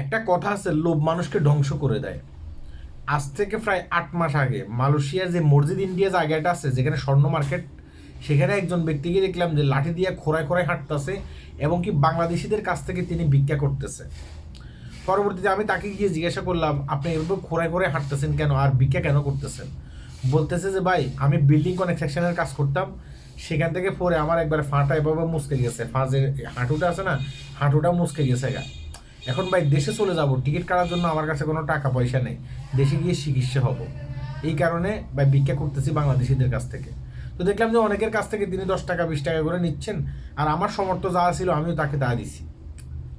একটা কথা আছে, লোভ মানুষকে ধ্বংস করে দেয়। আজ থেকে প্রায় আট মাস আগে মালয়েশিয়ার যে মসজিদ ইন্ডিয়া জায়গাটা আছে, যেখানে স্বর্ণ মার্কেট, সেখানে একজন ব্যক্তিকে দেখলাম যে লাঠি দিয়ে খোরায় খোরায় হাঁটতেছে এবং কি বাংলাদেশিদের কাছ থেকে তিনি ভিক্ষা করতেছে। পরবর্তীতে আমি তাকে গিয়ে জিজ্ঞাসা করলাম, আপনি এরকম খোরায় খোরায় হাঁটতেছেন কেন? আর ভিক্ষা কেন করতেছেন? বলতেছে যে, ভাই, আমি বিল্ডিং কনস্ট্রাকশনের কাজ করতাম। সেখান থেকে পরে আমার একবার ফাঁটা এভাবে মুসকে গেছে। ফাঁজের হাঁটুটা আছে না, হাঁটুটা মুসকে গেছে গা। এখন ভাই দেশে চলে যাব টিকিট কাটার জন্য আমার কাছে কোনো টাকা পয়সা নেই, দেশে গিয়ে চিকিৎসা হব। এই কারণে ভাই ভিক্ষা করতেছি বাংলাদেশিদের কাছ থেকে। তো দেখলাম যে অনেকের কাছ থেকে তিনি দশ টাকা, বিশ টাকা করে নিচ্ছেন, আর আমার সমর্থ যা ছিল আমিও তাকে তা দিছি।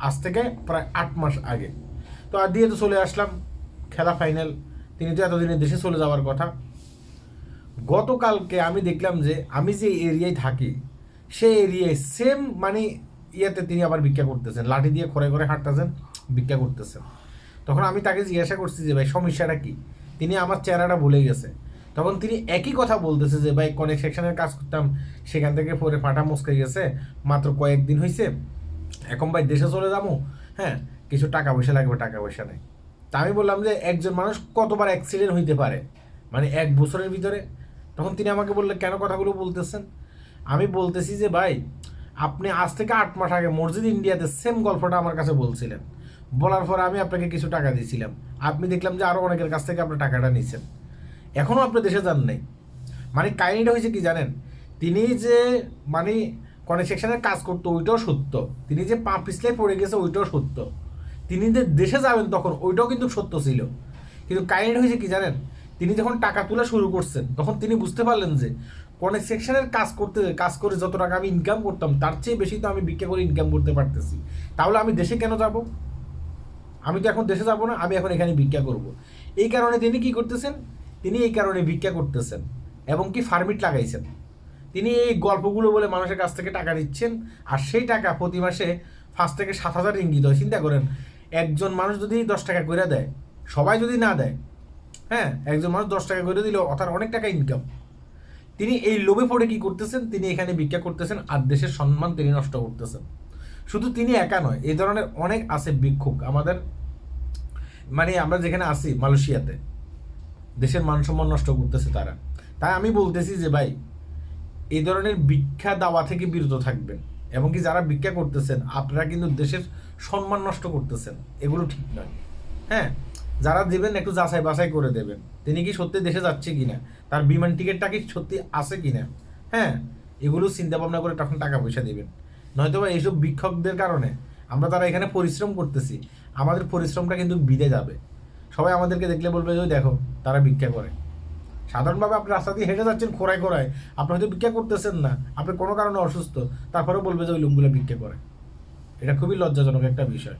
আজ থেকে প্রায় আট মাস আগে। তো আর দিয়ে তো চলে আসলাম, খেলা ফাইনাল তিনি তো এতদিনে দেশে চলে যাওয়ার কথা। গতকালকে আমি দেখলাম যে আমি যে এরিয়ায় থাকি, সেই এরিয়ায় সেম মানে ইয়েতে তিনি আবার ভিক্ষা করতেছেন, লাঠি দিয়ে খরে করে হাঁটতেছেন, ভিক্ষা করতেছেন। তখন আমি তাকে জিজ্ঞাসা করছি যে, ভাই, সমস্যাটা কি? তিনি আমার চেহারাটা ভুলে গেছে। তখন তিনি একই কথা বলতেছে যে, ভাই কনেক সেকশনের কাজ করতাম, সেখান থেকে পরে ফাটা মুসকে গেছে, মাত্র কয়েকদিন হয়েছে এখন ভাই দেশে চলে যাব হ্যাঁ কিছু টাকা পয়সা লাগবে, টাকা পয়সা নেই। তা আমি বললাম যে, একজন মানুষ কতবার অ্যাক্সিডেন্ট হইতে পারে? মানে এক বছরের ভিতরে? তখন তিনি আমাকে বললেন, কেন কথাগুলো বলতেছেন? আমি বলতেছি যে, ভাই আপনি আজ থেকে আট মাস আগে মসজিদ ইন্ডিয়াতে সেম গল্পটা আমার কাছে বলছিলেন। বলার পরে আমি আপনাকে কিছু টাকা দিয়েছিলাম। আপনি দেখলাম যে আরও অনেকের কাছ থেকে আপনি টাকাটা নিয়েছেন এখনও আপনি দেশে যান নাই। মানে কাহিনিটা হয়েছে কি জানেন? তিনি যে মানে কনস্ট্রাকশনের কাজ করতো, ওইটাও সত্য। তিনি যে পা পিছলে পড়ে গেছে, ওইটাও সত্য। তিনি যে দেশে যাবেন তখন, ওইটাও কিন্তু সত্য ছিল। কিন্তু কাহিনিটা হয়েছে কি জানেন? তিনি যখন টাকা তোলা শুরু করছেন, তখন তিনি বুঝতে পারলেন যে কনস্ট্রাকশনের কাজ করতে, কাজ করে যত টাকা আমি ইনকাম করতাম, তার চেয়ে বেশি তো আমি ভিক্ষা করে ইনকাম করতে পারতেছি। তাহলে আমি দেশে কেন যাব? আমি তো এখন দেশে যাব না, আমি এখন এখানে ভিক্ষা করব। এই কারণে তিনি কি করতেছেন? তিনি এই কারণে ভিক্ষা করতেছেন এবং কি ফার্মিট লাগাইছেন। তিনি এই গল্পগুলো বলে মানুষের কাছ থেকে টাকা দিচ্ছেন আর সেই টাকা প্রতি মাসে পাঁচ থেকে সাত হাজার ইঙ্গিত হয়। চিন্তা করেন, একজন মানুষ যদি দশ টাকা করে দেয়, সবাই যদি না দেয় হ্যাঁ একজন মানুষ দশ টাকা করে দিলেও অর্থাৎ অনেক টাকা ইনকাম তিনি এই লোভে পড়ে কি করতেছেন? তিনি এখানে ভিক্ষা করতেছেন আর দেশের সম্মান তিনি নষ্ট করতেছেন। শুধু তিনি একা নয় এই ধরনের অনেক আছে ভিক্ষুক। আমাদের মানে আমরা যেখানে আছি, মালয়েশিয়াতে, দেশের মান সম্মান নষ্ট করতেছে তারা। তাই আমি বলতেছি যে, ভাই এই ধরনের ভিক্ষা দেওয়া থেকে বিরত থাকবেন। এবং কি যারা ভিক্ষা করতেছেন, আপনারা কিন্তু দেশের সম্মান নষ্ট করতেছেন। এগুলো ঠিক নয়। হ্যাঁ? যারা দেবেন একটু যাচাই বাছাই করে দেবেন। তিনি কি সত্যি দেশে যাচ্ছে কিনা? তার বিমান টিকিটটা কি সত্যি আছে কিনা? হ্যাঁ এগুলো চিন্তা ভাবনা করে তখন টাকা পয়সা দেবেন। নয়তো বা এইসব বিক্ষোভদের কারণে আমরা তারা এখানে পরিশ্রম করতেছি। আমাদের পরিশ্রমটা কিন্তু বিদে যাবে। সবাই আমাদেরকে দেখলে বলবে যে, "ওই দেখো, তারা ভিক্ষা করে। সাধারণভাবে আপনি রাস্তা দিয়ে হেঁটে যাচ্ছেন খোরায় খোরায় আপনি হয়তো ভিক্ষা করতেছেন না। আপনি কোনো কারণে অসুস্থ। তারপরেও বলবে যে, ওই লোকগুলো ভিক্ষা করে। এটা খুবই লজ্জাজনক একটা বিষয়।